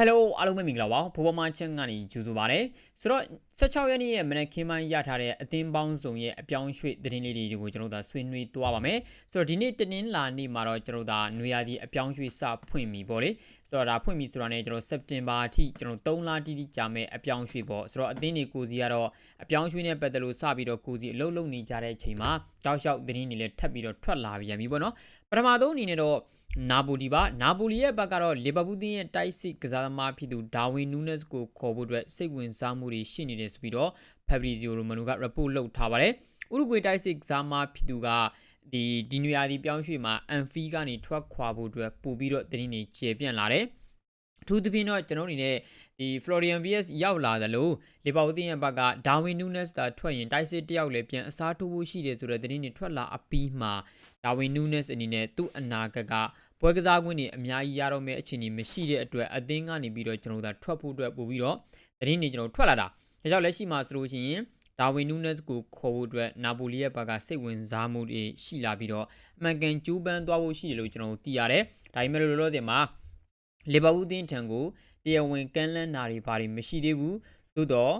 Hello အားလုံးပဲမင်္ဂလာပါဘိုးဘမချင်းကနေကြိုဆိုပါရစေဆိုတော့16ရက်နေ့ရဲ့မနက်ခင်းပိုင်းရထားတဲ့အသင်းပေါင်းစုံရဲ့အပြောင်းရွှေ့သတင်းလေးတွေကိုကျွန်တော်တို့ဆွေးနွေးသွားပါမယ်ဆိုတော့ဒီနေ့တနင်္လာနေ့မှာတော့ကျွန်တော်တို့နွေရာသီအပြောင်းရွှေ့စဖွင့်ပြီပေါ့လေဆိုတော့ဒါဖွင့်ပြီဆိုတာနဲ့ကျွန်တော်စက်တင်ဘာအထိကျွန်တော်3လတိတိကြာမဲ့အပြောင်းရွှေ့ပေါ့ဆိုတော့အသင်းတွေကိုစီကတော့အပြောင်းရွှေ့နဲ့ပတ်သက်လို့စပြီးတော့ကိုစီအလုပ်လုပ်နေကြတဲ့အချိန်မှာတောက်လျှောက်သတင်းတွေလည်းထပ်ပြီးတော့ထွက်လာပြန်ပြီပေါ့နော်ပထမဆုံးအနေနဲ့တော့နာပိုလီပါနာပိုလီရဲ့ဘက်ကတော့လီဗာပူးသင်းရဲ့တိုက်စစ်ကစားသမားဖြစ်သူဒါဝင်နူးနက်စ်ကိုခေါ်ဖို့အတွက်စိတ်ဝင်စားမှုတွေရှိနေတယ်ဆိုပြီးတော့ဖက်ဘရီဇီယိုရိုမန်နိုက report လုပ်ထားပါတယ်ဥရုဂွေတိုက်စစ်ကစားသမားဖြစ်သူကဒီဒီနွေရာသီပြောင်းရွှေ့မှာအန်ဖီကနေထွက်ခွာဖို့အတွက်ပို့ပြီးတော့သတင်းတွေကျေပြန့်လာတယ် ထူးသဖြင့်တော့ကျွန်တော်အနေနဲ့ဒီ Florian VS ရောက်လာတယ်လို့လီဗာပူးတင်းရဲ့ဘက်ကဒါဝင်နူးနက်စ်သာထွက်ရင်တိုက်စစ်တယောက်လည်းပြန်အစားထိုးဖို့ရှိတယ်ဆိုတဲ့သတင်းတွေထွက်လာအပြီးမှာဒါဝင်နူးနက်စ်အနေနဲ့သူ့အနာဂတ်ကပွဲကစားခွင့်တွေအများကြီးရတော့မယ့်အခြေအနေမရှိတဲ့အတွက်အသင်းကနေပြီးတော့ကျွန်တော်တို့ထွက်ဖို့အတွက်ပို့ပြီးတော့သတင်းတွေကျွန်တော်ထွက်လာတာဒါကြောင့်လက်ရှိမှာဆိုလို့ရှိရင်ဒါဝင်နူးနက်စ်ကိုခေါ်ဖို့အတွက်နာပိုလီရဲ့ဘက်ကစိတ်ဝင်စားမှုတွေရှိလာပြီးတော့အမှန်ကန်ကျူးပန်းသွားဖို့ရှိတယ်လို့ကျွန်တော်တို့သိရတယ်ဒါပေမဲ့လို့လောလောဆယ်မှာ လီဗာပူးတင်းထံကိုတရားဝင်ကမ်းလှမ်းတာတွေဘာတွေမရှိသေးဘူးသို့တော့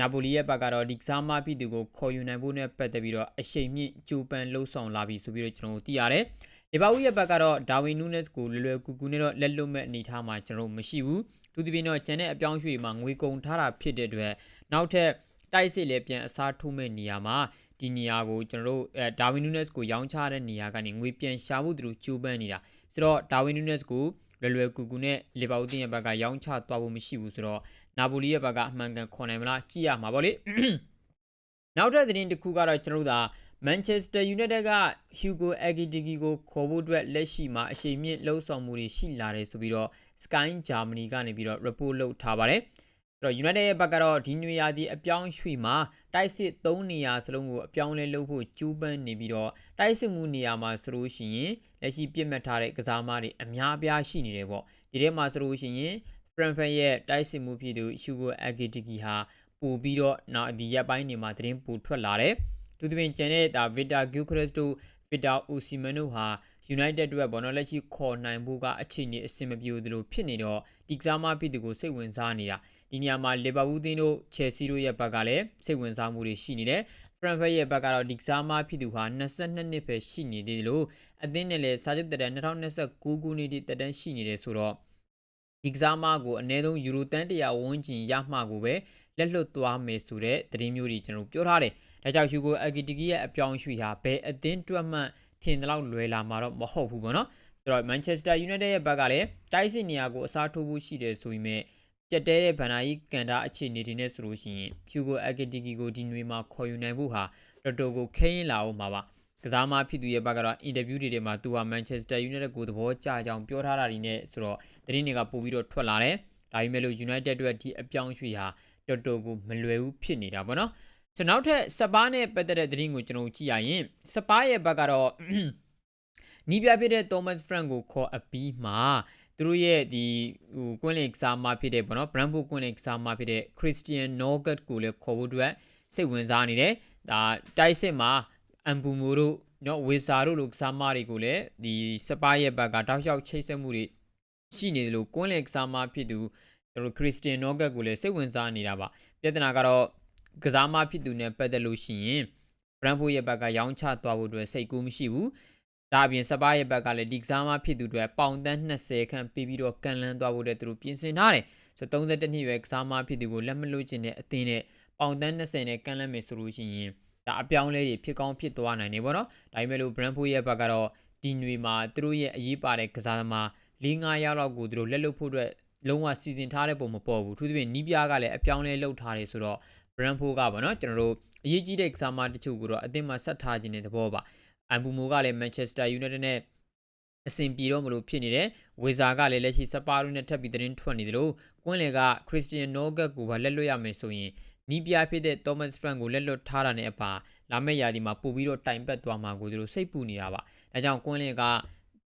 နာပိုလီရဲ့ဘက်ကတော့ဒီကစားမပြည်သူကိုခေါ်ယူနိုင်ဖို့နဲ့ပတ်သက်ပြီးတော့အရှိန်မြင့်ကြိုးပမ်းလှုပ်ဆောင်လာပြီဆိုပြီးတော့ကျွန်တော်တို့သိရတယ်။လီဗာပူးရဲ့ဘက်ကတော့ဒါဝီနူးနက်စ်ကိုလွယ်လွယ်ကူကူနဲ့တော့လက်လွတ်မဲ့အနေထားမှာကျွန်တော်တို့မရှိဘူး။သူဒီပြင်တော့ကျန်တဲ့အပြောင်းရွှေ့မှာငွေကုန်ထားတာဖြစ်တဲ့အတွက်နောက်ထပ်တိုက်စစ်လည်းပြန်အစားထိုးမဲ့နေရာမှာဒီနေရာကိုကျွန်တော်တို့အဲဒါဝီနူးနက်စ်ကိုရောင်းချတဲ့နေရာကနေငွေပြန်ရှာဖို့သူတို့ကြိုးပမ်းနေတာ။ဆိုတော့ဒါဝီနူးနက်စ်ကို လွယ်လွယ်ကူကူနဲ့လီဗာပူးတင်ရဲ့ဘက်ကရောင်းချသွားဖို့မရှိဘူးဆိုတော့နာပိုလီရဲ့ဘက်ကအမှန်ကန်ခေါ်နိုင်မလားကြည့်ရမှာပေါ့လေနောက်ထပ်သတင်းတစ်ခုကတော့ကျွန်တော်တို့သာ Manchester United က Hugo Ekitike ကိုခေါ်ဖို့အတွက်လက်ရှိမှာအရှိန်မြင့်လှုံ့ဆော်မှုတွေရှိလာတယ်ဆိုပြီးတော့ Sky Germany ကနေပြီးတော့ report လုပ်ထားပါတယ်အဲ့တော့ United ရဲ့ဘက်ကတော့ဒီနွေရာသီအပြောင်းရွှေ့မှာတိုက်စစ်3နေရာစလုံးကိုအပြောင်းလဲလုပ်ဖို့ကြိုးပမ်းနေပြီးတော့တိုက်စစ်မှုနေရာမှာဆိုလို့ရှိရင် လက်ရှိပြစ်မှတ်ထားတဲ့ကစားမတွေအများအပြားရှိနေတယ်ပေါ့ဒီထဲမှာဆိုလို့ရှိရင် Frankfurt ရဲ့တိုက်စစ်မှုဖြစ်သူ Hugo Ekitike ဟာပို့ပြီးတော့နောက်ဒီရက်ပိုင်းနေမှာသတင်းပို့ထွက်လာတယ်သူတို့ပြင်ကျန်တဲ့ဒါ Victor Gyökeres တို့ Victor Osimhen တို့ဟာ United အတွက်ဘောနော်လက်ရှိခေါ်နိုင်ဖို့ကအခြေအနေအဆင်မပြေသလိုဖြစ်နေတော့ဒီကစားမဖြစ်သူကိုစိတ်ဝင်စားနေတာ ဒီနေရာမှာ Liverpool သင်းတို့ Chelsea တို့ရဲ့ဘက်ကလည်းစိတ်ဝင်စားမှုတွေရှိနေတယ် Frankfurt ရဲ့ဘက်ကတော့ဒီကစားမဖြစ်သူဟာ22နှစ်ပဲရှိနေသေးတယ်လို့အသင်းနဲ့လည်းစာချုပ်တက်တန်း2029ခုနှစ်ထိတက်တန်းရှိနေတယ်ဆိုတော့ဒီကစားမကိုအနည်းဆုံးယူရိုတန်100ဝန်းကျင်ရမှကိုပဲလက်လွတ်သွားမယ်ဆိုတဲ့သတင်းမျိုးတွေကျွန်တော်ပြောထားတယ်။ဒါကြောင့် Hugo Ekitike ရဲ့အပြောင်းရွှေ့ဟာဘယ်အသင်းတွက်မှထင်တယ်လို့လွယ်လာမှာတော့မဟုတ်ဘူးပေါ့နော်။ဆိုတော့ Manchester United ရဲ့ဘက်ကလည်းတိုက်စစ်နေရာကိုအစားထိုးဖို့ရှိတယ်ဆိုပေမဲ့ ကြက်တဲတဲ့ဗန်နာကြီးကန်တာအခြေအနေတွေနဲ့ဆိုလို့ရှိရင် Hugo Ekitike ကိုဒီနွေမှာခေါ်ယူနိုင်ဖို့ဟာတော်တော်ကိုခဲရင်လာအောင်ပါပါကစားမဖြစ်သူရဲ့ဘက်ကတော့အင်တာဗျူးတွေထဲမှာသူဟာ Manchester United ကိုသဘောကျကြောင်းပြောထားတာတွေနဲ့ဆိုတော့သတင်းတွေကပို့ပြီးတော့ထွက်လာတယ်ဒါပေမဲ့လို့ United အတွက်ဒီအပြောင်းရွှေ့ဟာတော်တော်ကိုမလွယ်ဘူးဖြစ်နေတာပေါ့နော်ကျွန်တော်ထက်စပါးနဲ့ပတ်သက်တဲ့သတင်းကိုကျွန်တော်ကြည့်ရရင်စပါးရဲ့ဘက်ကတော့နီးပြဖြစ်တဲ့ Thomas Frank ကိုခေါ်အပြီးမှာ သူတို့ရဲ့ဒီဟိုကွင်းလင်ကစားမဖြစ်တဲ့ပေါ့နော် Brandford ကွင်းလင်ကစားမဖြစ်တဲ့ Christian Norgard ကိုလည်းခေါ်ဖို့အတွက်စိတ်ဝင်စားနေတယ်ဒါတိုက်စစ်မှာအမ်ဘူမိုတို့နော်ဝေစာတို့လိုကစားမတွေကိုလည်းဒီစပါးရဲ့ဘက်ကတောက်လျှောက်ချိတ်ဆက်မှုတွေရှိနေတယ်လို့ကွင်းလင်ကစားမဖြစ်သူကျွန်တော်ခရစ်စတီယန်နော့ဂတ်ကိုလည်းစိတ်ဝင်စားနေတာပါပြဿနာကတော့ကစားမဖြစ်သူနဲ့ပတ်သက်လို့ရှိရင်ဘရန်ဖိုရဲ့ဘက်ကရောင်းချသွားဖို့အတွက်စိတ်ကူးမရှိဘူး ဒါအပြင်စပါးရဲ့ဘက်ကလည်းဒီကစားမဖြစ်သူတွေပေါင်တန်း20ခန့်ပြီးပြီးတော့ကန်လန်းသွားဖို့အတွက်သူတို့ပြင်ဆင်ထားတယ်ဆိုတော့32နှစ်ရွယ်ကစားမဖြစ်သူကိုလက်မလို့ခြင်းတဲ့အသင်းနဲ့ပေါင်တန်း20နဲ့ကန်လန်းမယ်ဆိုလို့ရှိရင်ဒါအပြောင်းလဲတွေဖြစ်ကောင်းဖြစ်သွားနိုင်နေပေါ့နော်ဒါပေမဲ့လို့ brand ဖိုရဲ့ဘက်ကတော့ဒီຫນွေမှာသူတို့ရဲ့အရေးပါတဲ့ကစားသမား၄၅ရောက်လောက်ကိုသူတို့လက်လွတ်ဖို့အတွက်လုံးဝစီစဉ်ထားတဲ့ပုံမပေါ်ဘူးသူတို့ပြင်နီးပြားကလည်းအပြောင်းလဲလုပ်ထားတယ်ဆိုတော့ brand ဖိုကပေါ့နော်ကျွန်တော်တို့အရေးကြီးတဲ့ကစားမတချို့ကိုတော့အသင်းမှာဆက်ထားခြင်းတဲ့သဘောပါ အမ်ဘူမိုကလည်း Manchester United နဲ့အဆင်ပြေတော့မလို့ဖြစ်နေတယ်ဝေဇာကလည်းလက်ရှိစပါရိုနဲ့ထပ်ပြီးသတင်းထွက်နေတယ်လို့ကွင်းလေက Christian Nogat ကိုပါလက်လွတ်ရမယ်ဆိုရင်နီးပြဖြစ်တဲ့ Thomas Frank ကိုလက်လွတ်ထားတာနဲ့အပါလာမယ့်ရာသီမှာပို့ပြီးတော့တိုင်ပတ်သွားမှာကိုသူတို့စိတ်ပူနေတာပါဒါကြောင့်ကွင်းလေက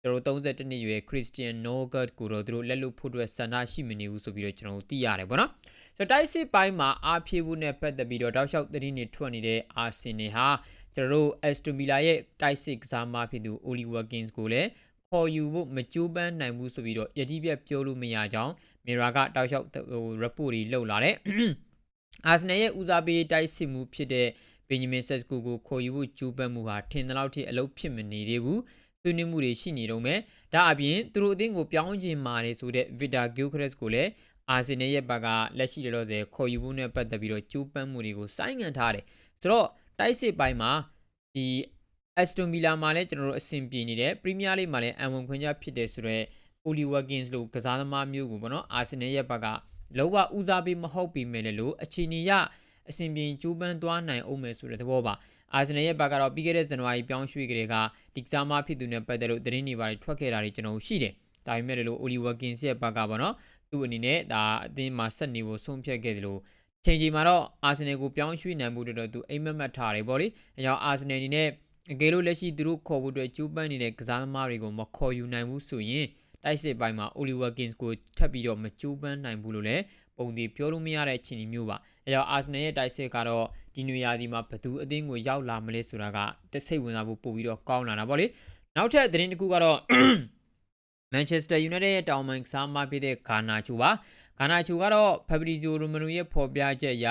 သူတို့32နှစ်ရွယ် Christian Nogard ကိုတော့သူတို့လက်လွတ်ဖို့အတွက်ဆန္ဒရှိမနေဘူးဆိုပြီးတော့ကျွန်တော်တို့သိရတယ်ပေါ့နော်ဆိုတော့တိုက်စစ်ပိုင်းမှာအားဖြည့်ဖို့နဲ့ပတ်သက်ပြီးတော့တောက်လျှောက်သတင်းတွေထွက်နေတဲ့ Arsenal ဟာ ကျွန်တော်တို့ Aston Villa ရဲ့ တိုက်စစ်ကစားမဖြစ်သူ Oli Watkins ကိုလည်းခေါ်ယူဖို့မကြိုးပမ်းနိုင်ဘူးဆိုပြီးတော့ယတိပြတ်ပြောလို့မရကြောင်းမီရာကတောက်လျှောက်ဟို report တွေလှုပ်လာတယ်အာဆနယ်ရဲ့ဦးစားပေးတိုက်စစ်မှုဖြစ်တဲ့ဘင်ဂျမင်ဆက်စကူကိုခေါ်ယူဖို့ကြိုးပမ်းမှုဟာထင်သလောက်ထိအလုပ်ဖြစ်မနေသေးဘူးဆွေးနွေးမှုတွေရှိနေတော့မယ်ဒါအပြင်သူတို့အသင်းကိုပြောင်းချင်ပါတယ်ဆိုတဲ့ Victor Gyokeres ကိုလည်းအာဆင်နယ်ရဲ့ဘက်ကလက်ရှိလောလောဆယ်ခေါ်ယူဖို့နဲ့ပတ်သက်ပြီးတော့ကြိုးပမ်းမှုတွေကိုစိုင်းငံထားတယ်ဆိုတော့ တိုက်စစ်ပိုင်းမှာဒီ Aston Villa မှာလည်းကျွန်တော်တို့အဆင်ပြေနေတယ် Premier League မှာလည်းအံဝင်ခွင့်ရဖြစ်တယ်ဆိုတော့ Oli Watkins လို့ကစားသမားမျိုးကိုပေါ့နော်အာဆင်နယ်ရဲ့ဘက်ကလောကဦးစားပေးမဟုတ်ပေမဲ့လည်းလို့အခြေအနေရအဆင်ပြေကြိုးပမ်းသွားနိုင်အောင်မယ်ဆိုတဲ့သဘောပါအာဆင်နယ်ရဲ့ဘက်ကတော့ပြီးခဲ့တဲ့ဇန်နဝါရီပြောင်းရွှေ့ကလေးကဒီကစားမဖြစ်သူနဲ့ပတ်သက်လို့သတင်းတွေပါထွက်ခဲ့တာတွေကျွန်တော်ရှိတယ်ဒါပေမဲ့လို့ Oli Watkins ရဲ့ဘက်ကပေါ့နော်သူ့အနေနဲ့ဒါအသင်းမှာဆက်နေဖို့ဆုံးဖြတ်ခဲ့တယ်လို့ ချိန်ချိန်မှာတော့အာဆင်နယ်ကိုပြောင်းရွှေ့နိုင်မှုတော့သူအိမ်မက်မက်ထားတယ်ဗောလေအကြောင်းအာဆင်နယ်အနေနဲ့အကယ်လို့လက်ရှိသူတို့ခေါ်ဖို့အတွက်ကြိုးပမ်းနေတဲ့ကစားသမားတွေကိုမခေါ်ယူနိုင်ဘူးဆိုရင်တိုက်စစ်ပိုင်းမှာ Oliver Kings ကိုထပ်ပြီးတော့မကြိုးပမ်းနိုင်ဘူးလို့လည်းပုံဒီပြောလို့မရတဲ့အခြေအနေမျိုးပါအဲကြောင့် Arsenal ရဲ့တိုက်စစ်ကတော့ဒီနွေရာသီမှာဘသူအသင်းကိုရောက်လာမလဲဆိုတာကတစိတ်ဝင်စားဖို့ပို့ပြီးတော့ကောင်းလာတာပေါ့လေနောက်ထပ်သတင်းတစ်ခုကတော့ Manchester United ရဲ့တောင်ပန်ကစားမဖြစ်တဲ့ဂါနာချူပါဂါနာချူကတော့ Fabrizio Romano ရဲ့ဖော်ပြချက်အရ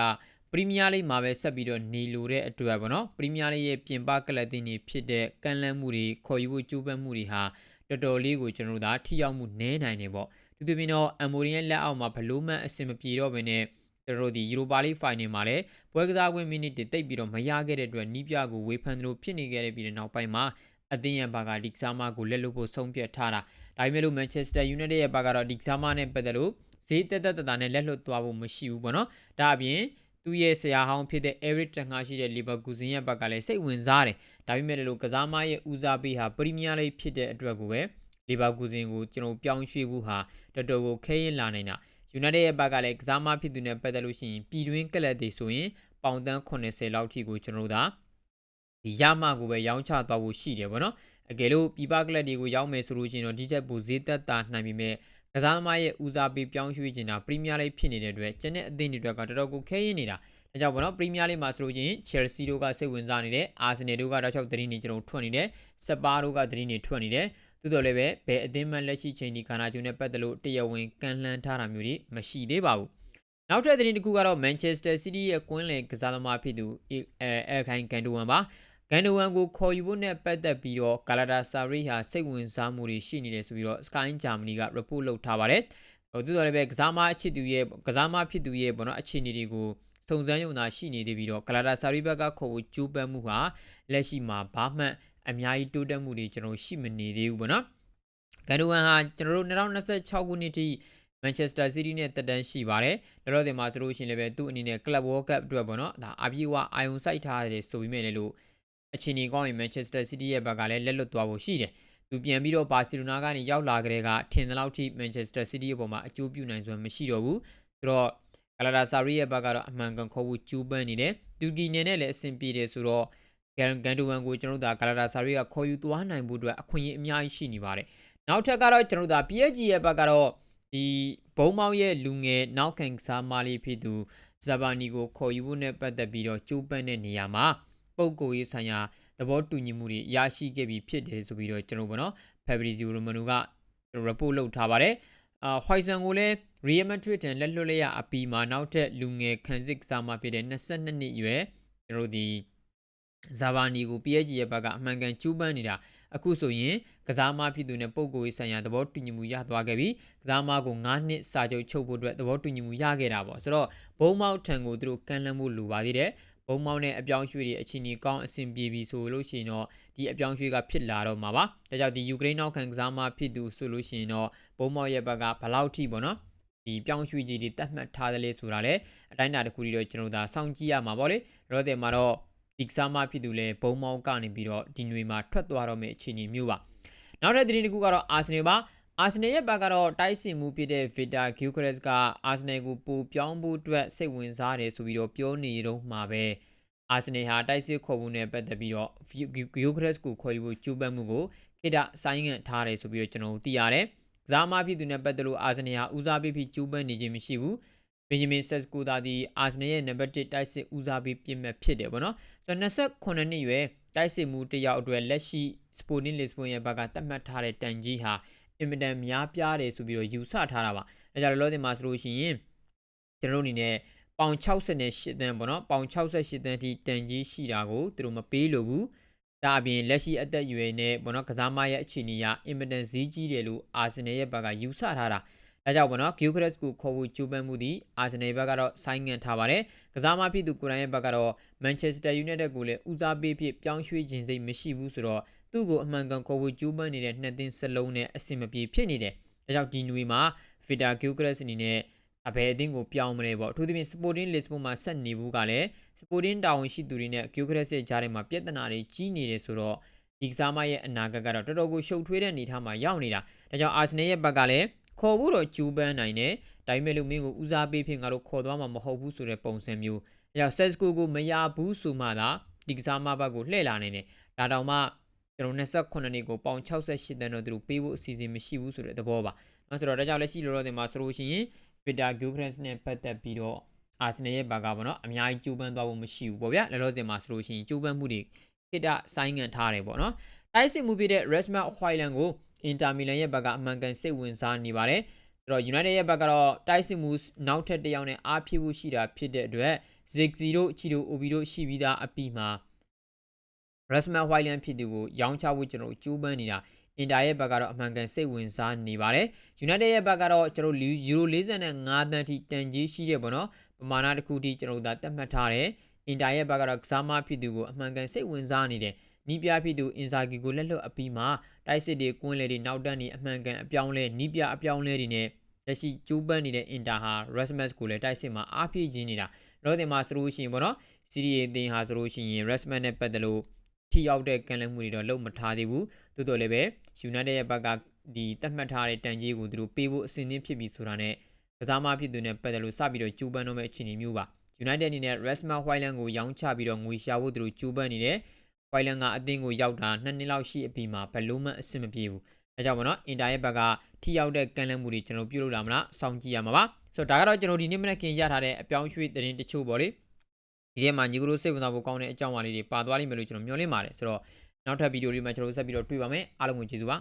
ပရီးမီးယားလိမှာပဲဆက်ပြီးတော့နေလိုတဲ့အတွက်ပေါ့နော်ပရီးမီးယားလိရဲ့ပြင်ပကလပ်တင်တွေဖြစ်တဲ့ကန်လန့်မှုတွေခေါ်ယူဖို့ကြိုးပမ်းမှုတွေဟာတော်တော်လေးကိုကျွန်တော်တို့ဒါထိရောက်မှုနည်းနိုင်နေပေါ့သူသူပြင်တော့အမိုရီရဲ့လက်အောက်မှာဘလို့မှအဆင်မပြေတော့ဘဲနဲ့ကျွန်တော်တို့ဒီယူရိုပါလိဖိုင်နယ်မှာလည်းပွဲကစားခွင့်မိနစ်တွေတိတ်ပြီးတော့မရခဲ့တဲ့အတွက်နီးပြကိုဝေဖန်သလိုဖြစ်နေခဲ့တဲ့ပြီးတဲ့နောက်ပိုင်းမှာ အသင်းရဲ့ဘာကဒီကစားမကိုလက်လွတ်ဖို့ဆုံးဖြတ်ထားတာဒါပေမဲ့လို့ Manchester United ရဲ့ဘာကတော့ဒီကစားမနဲ့ပတ်သက်လို့ဈေးတက်တက်တတာနဲ့လက်လွတ်သွားဖို့မရှိဘူးပေါ့နော်ဒါအပြင်သူ့ရဲ့ဆရာဟောင်းဖြစ်တဲ့ Eric Ten Hag ရှိတဲ့ Leverkusen ရဲ့ဘက်ကလည်းစိတ်ဝင်စားတယ်ဒါပေမဲ့လို့ကစားမရဲ့ဦးစားပေးဟာပရီးမီးယားလိဖြစ်တဲ့အတွက်ကိုပဲလီဗာပူဇင်ကိုကျွန်တော်ပြောင်းရွှေ့ဖို့ဟာတော်တော်ကိုခဲရင်လာနိုင်တာယူနိုက်တက်ရဲ့ဘက်ကလည်းကစားမဖြစ်သူနဲ့ပတ်သက်လို့ရှိရင်ပြည်တွင်းကလပ်တွေဆိုရင်ပေါင်တန်း80လောက်ထိကိုကျွန်တော်တို့ဒါ ဒီရမကိုပဲရောင်းချသွားဖို့ရှိတယ်ဗောနော်အကယ်လို့ပြည်ပကလပ်တွေကိုရောင်းမယ်ဆိုလို့ရှိရင်တော့ဒီချက်ပူဈေးသက်သာနိုင်ပြီမဲ့ကစားသမားရဲ့ဦးစားပေးပြောင်းရွှေ့ခြင်းတာပရီးမီးယားလိဖြစ်နေတဲ့အတွက်ကျန်တဲ့အသင်းတွေအတွက်ကတော်တော်ကိုခဲရင်နေတာဒါကြောင့်ဘောနော်ပရီးမီးယားလိမှာဆိုလို့ချင်း Chelsea တို့ကစိတ်ဝင်စားနေတယ်အာဆင်နယ်တို့ကတော့၆သတင်းတွေကျွန်တော်ထွက်နေတယ်စပါတို့ကသတင်းတွေထွက်နေတယ်သို့တော်လည်းပဲဘယ်အသင်းမှလက်ရှိချိန်ဒီကာနာဂျူနဲ့ပတ်သက်လို့တရားဝင်ကန်လှန်ထားတာမျိုးတွေမရှိသေးပါဘူးနောက်ထပ်သတင်းတစ်ခုကတော့ Manchester City ရဲ့ကွင်းလယ်ကစားသမားဖြစ်သူအဲအဲခိုင်ကန်ဒိုဝမ်ပါ ကန်ဒိုဝမ်ကိုခေါ်ယူဖို့နဲ့ပတ်သက်ပြီးတော့ကာလာတာဆာရီဟာစိတ်ဝင်စားမှုတွေရှိနေတယ်ဆိုပြီးတော့ Sky Germany က report လုပ်ထားပါတယ်ဟိုသူတော်လည်းပဲကစားမအချစ်သူရဲ့ကစားမဖြစ်သူရဲ့ဘောနော်အခြေအနေတွေကိုစုံစမ်းရုံသာရှိနေသေးပြီးတော့ကလာတာဆာရီဘက်ကခေါ်ဖို့ကြိုးပမ်းမှုဟာလက်ရှိမှာဘာမှအများကြီးတိုးတက်မှုတွေကျွန်တော်ရှိမနေသေးဘူးပေါ့နော်ဂန်ဒိုဝမ်ဟာကျွန်တော်တို့2026ခုနှစ်ထိ Manchester City နဲ့တက်တန်းရှိပါတယ်။လောလောဆယ်မှာဆိုလို့ရှိရင်လည်းပဲသူ့အနေနဲ့ Club World Cup အတွက်ပေါ့နော်။ဒါအပြေးဝအာယုံစိုက်ထားတယ်ဆိုပြီးမြဲလေလို့ အခြေအနေကောင်းရင် Manchester City ရဲ့ဘက်ကလည်းလက်လွတ်သွားဖို့ရှိတယ်။သူပြန်ပြီးတော့ဘာစီလိုနာကနေရောက်လာကြတဲ့ကထင်သလောက်ထိ Manchester City ရဲ့ပုံမှာအကျိုးပြုနိုင်စွမ်းမရှိတော့ဘူး။ဆိုတော့ဂလာတာဆာရီရဲ့ဘက်ကတော့အမှန်ကန်ခေါ်ဖို့ကြိုးပမ်းနေတယ်။တူကီနေနဲ့လည်းအဆင်ပြေတယ်ဆိုတော့ဂန်ဂန်ဒိုဝမ်ကိုကျွန်တော်တို့ဒါဂလာတာဆာရီကခေါ်ယူသွားနိုင်ဖို့အတွက်အခွင့်အရေးအများကြီးရှိနေပါတယ်။နောက်ထပ်ကတော့ကျွန်တော်တို့ဒါ PSG ရဲ့ဘက်ကတော့ဒီဘုံမောင်ရဲ့လူငယ်နောက်ခံစားမလေးဖြစ်သူဇာဘာနီကိုခေါ်ယူဖို့နဲ့ပတ်သက်ပြီးတော့ကြိုးပမ်းတဲ့နေရာမှာ ပုံကိုရေးဆိုင်ရာသဘောတူညီမှုတွေရရှိခဲ့ပြီးဖြစ်တယ်ဆိုပြီးတော့ကျွန်တော်ဗောနော် Fabrizio Romano က report လုပ်ထားပါတယ်အာ Hoyson ကိုလည်း Real Madrid တန်လက်လွတ်လိုက်ရအပီမှာနောက်ထပ်လူငယ်ခံစစ်စားမှဖြစ်တဲ့22နှစ်အရွယ်ကျွန်တော်ဒီဇာဘာနီကို PSG ရဲ့ဘက်ကအမှန်ကန်ကျူးပန်းနေတာအခုဆိုရင်ကစားမဖြစ်သူနဲ့ပုံကိုရေးဆိုင်ရာသဘောတူညီမှုရသွားခဲ့ပြီးကစားမကို9နှစ်စာချုပ်ချုပ်ဖို့အတွက်သဘောတူညီမှုရခဲ့တာပေါ့ဆိုတော့ဘုံမောက်ထံကိုသူတို့ကန်လန့်မှုလိုပါသေးတယ် ဘုံမောက်နဲ့အပြောင်းရွှေ့တွေအချင်းကြီးကောင်းအဆင်ပြေပြီဆိုလို့ရှိရင်တော့ဒီအပြောင်းရွှေ့ကဖြစ်လာတော့မှာပါဒါကြောင့်ဒီယူကရိန်းနောက်ခံကစားမဖြစ်သူဆိုလို့ရှိရင်တော့ဘုံမောက်ရဲ့ဘက်ကဘလောက်ထိပေါ့နော်ဒီပြောင်းရွှေ့ကြီးတွေတတ်မှတ်ထားတယ်လေဆိုတာလေအတိုင်းအတာတစ်ခုတည်းတော့ကျွန်တော်ဒါစောင့်ကြည့်ရမှာပေါ့လေရောတဲ့မှာတော့ဒီကစားမဖြစ်သူလဲဘုံမောင်းကနေပြီးတော့ဒီຫນွေမှာထွက်သွားတော့မယ့်အခြေအနေမျိုးပါနောက်ထပ်သတင်းတစ်ခုကတော့အာဆင်နယ်ပါ အာဆင်နယ်ရဲ့ဘက်ကတော့တိုက်စစ်မှုဖြစ်တဲ့ဗီတာဂီယိုကရက်စ်ကအာဆင်နယ်ကိုပိုပြောင်းဖို့အတွက်စိတ်ဝင်စားတယ်ဆိုပြီးတော့ပြောနေတော့မှာပဲအာဆင်နယ်ဟာတိုက်စစ်ခေါ်မှုနဲ့ပတ်သက်ပြီးတော့ဂီယိုကရက်စ်ကိုခေါ်ယူဖို့ကြိုးပမ်းမှုကိုခေတ္တဆိုင်းငံ့ထားတယ်ဆိုပြီးတော့ကျွန်တော်သိရတယ်။ဇာမာဖြစ်သူနဲ့ပတ်သက်လို့အာဆင်နယ်ဟာဦးစားပေးပြီးကြိုးပမ်းနေခြင်းမရှိဘူး။ဘင်ဂျမင်ဆက်စကူသာဒီအာဆနယ်ရဲ့နံပါတ်1တိုက်စစ်ဦးစားပေးပြင်မဲ့ဖြစ်တယ်ပေါ့နော်ဆိုတော့28နှစ်ရွယ်တိုက်စစ်မှုတစ်ယောက်အတွက်လက်ရှိ Sporting Lisbon ရဲ့ဘက်ကသတ်မှတ်ထားတဲ့တန်ကြီးဟာ အင်မတန်များပြားတယ်ဆိုပြီးတော့ယူဆထားတာပါ။ဒါကြောင့်လောလောဆယ်မှာဆိုလို့ရှိရင်ကျွန်တော်တို့အနေနဲ့ပေါင်68တန်းပေါ့နော်ပေါင်68တန်းထိတန်ကြီးရှိတာကိုသူတို့မပေးလို့ဘူး။ဒါအပြင်လက်ရှိအသက်အရွယ်နဲ့ပေါ့နော်ကစားမရဲ့အခြေအနေအရအင်မတန်ဈေးကြီးတယ်လို့အာဆင်နယ်ရဲ့ဘက်ကယူဆထားတာ။ဒါကြောင့်ပေါ့နော်ဂီယိုဂရက်စ်ကိုခေါ်ဖို့ကြိုးပမ်းမှုသည်အာဆင်နယ်ဘက်ကတော့ဆိုင်းငံ့ထားပါတယ်။ကစားမဖြစ်သူကိုရိုင်းရဲ့ဘက်ကတော့မန်ချက်စတာယူနိုက်တက်ကိုလည်းဦးစားပေးဖြစ်ပြောင်းရွှေ့ခြင်းစိတ်မရှိဘူးဆိုတော့ သူ့ကိုအမှန်ကန်ခေါ်ဖို့ကြိုးပမ်းနေတဲ့နှစ်သင်းစလုံးနဲ့အဆင်မပြေဖြစ်နေတယ်။ဒါကြောင့်ဒီနွေမှာဗီတာဂီယိုဂရက်စ်အနေနဲ့အဘယ်အသင်းကိုပြောင်းမလဲပေါ့အထူးသဖြင့် Sporting Lisbon မှာဆက်နေဘူးကလည်း Sporting တာဝန်ရှိသူတွေနဲ့ Gyökeres ရဲ့ကြားထဲမှာပြဿနာတွေကြီးနေတယ်ဆိုတော့ဒီကစားမရဲ့အနာဂတ်ကတော့တော်တော်ကိုရှုပ်ထွေးတဲ့အနေအထားမှာရောက်နေတာဒါကြောင့် Arsenal ရဲ့ဘက်ကလည်းခေါ်ဖို့တော့ကြိုးပမ်းနိုင်တယ်ဒါပေမဲ့လို့မင်းကိုဦးစားပေးဖြစ်ငါတို့ခေါ်သွားမှာမဟုတ်ဘူးဆိုတဲ့ပုံစံမျိုးဒါကြောင့် Sesco ကိုမရဘူးဆိုမှသာဒီကစားမဘက်ကိုလှည့်လာနေတယ်ဒါတောင်မှ ကျွန်တော်28နှစ်ကိုပေါင်68တန်းတော့သူတို့ပေးဖို့အစီအစဉ်မရှိဘူးဆိုတဲ့သဘောပါ။နော်ဆိုတော့ဒါကြောင့်လက်ရှိလောလောဆယ်မှာဆိုလို့ရှိရင် Peter Gilchrist နဲ့ပတ်သက်ပြီးတော့အာဆင်နယ်ရဲ့ဘာကပေါ့နော်အများကြီးကြိုးပမ်းသွားဖို့မရှိဘူးပေါ့ဗျာလောလောဆယ်မှာဆိုလို့ရှိရင်ကြိုးပမ်းမှုတွေခိတဆိုင်းငံ့ထားတယ်ပေါ့နော်တိုက်စစ်မှုပြတဲ့ Rasmus Hojlund ကို Inter Milan ရဲ့ဘက်ကအမှန်ကန်စိတ်ဝင်စားနေပါတယ်ဆိုတော့ United ရဲ့ဘက်ကတော့တိုက်စစ်မှုနောက်ထပ်တစ်ယောက်နဲ့အားဖြစ်ဖို့ရှိတာဖြစ်တဲ့အတွက် Ziggy တို့ Chido Obi တို့ရှိပြီးသားအပြီးမှာ Rasmus Hojlund ဖြစ်သူကိုရောင်းချဖို့ကျွန်တော်ကြိုးပမ်းနေတာအင်တာရဲ့ဘက်ကတော့အမှန်ကန်စိတ်ဝင်စားနေပါတယ်။ United ရဲ့ဘက်ကတော့ကျွန်တော်ယူရို45တန်းထိတန်ကြီးရှိတဲ့ပေါ့နော်။ပမာဏတစ်ခုထိကျွန်တော်တို့သတ်မှတ်ထားတယ်။အင်တာရဲ့ဘက်ကတော့ကစားမဖြစ်သူကိုအမှန်ကန်စိတ်ဝင်စားနေတယ်။နီးပြဖြစ်သူအင်ဇာဂီကိုလက်လွတ်အပြီးမှာတိုက်စစ်တွေကွင်းလေတွေနောက်တက်နေအမှန်ကန်အပြောင်းလဲနီးပြအပြောင်းလဲတွေနဲ့လက်ရှိကျိုးပန်းနေတဲ့အင်တာဟာ Rasmus ကိုလည်းတိုက်စစ်မှာအားဖြည့်ခြင်းနေတာလောတင်မှာဆိုလို့ရှိရင်ပေါ့နော်စီရီအသင်းဟာဆိုလို့ရှိရင် Rasmus နဲ့ပတ်သက်လို့ ထိရောက်တဲ့ကန်လမှုတွေတော့လုံးမထားသေးဘူးတိုးတော်လည်းပဲ United ရဲ့ဘက်ကဒီတတ်မှတ်ထားတဲ့တန်ကြီးကိုသူတို့ပေးဖို့အဆင်သင့်ဖြစ်ပြီဆိုတာနဲ့ကစားမဖြစ်သူနဲ့ပတ်သက်လို့စပြီးတော့ကြိုးပမ်းတော့မယ့်အခြေအနေမျိုးပါ United အနေနဲ့ Rasmus Hojlund ကိုရောင်းချပြီးတော့ငွေရှာဖို့သူတို့ကြိုးပမ်းနေတယ် Hojlund ကအသင်းကိုရောက်တာ2နှစ်လောက်ရှိအပြီးမှာဘလို့မှအဆင်မပြေဘူးအဲကြောင့်မနော်အင်တာရဲ့ဘက်ကထိရောက်တဲ့ကန်လမှုတွေကျွန်တော်ပြုလုပ်လာမလားစောင့်ကြည့်ရမှာပါဆိုတော့ဒါကတော့ကျွန်တော်ဒီနေ့မနေ့ကရထားတဲ့အပြောင်းရွှေ့သတင်းတချို့ပေါ့လေ ဒီထဲမှာညီကတို့စိတ်ဝင်စားဖို့ကောင်းတဲ့အကြောင်းအရာလေးတွေပါသွားလိမ့်မယ်လို့ကျွန်တော်မျှော်လင့်ပါတယ်ဆိုတော့နောက်ထပ်ဗီဒီယိုလေးမှာကျွန်တော်ဆက်ပြီးတော့တွေ့ပါမယ်အားလုံးကိုကျေးဇူးပါ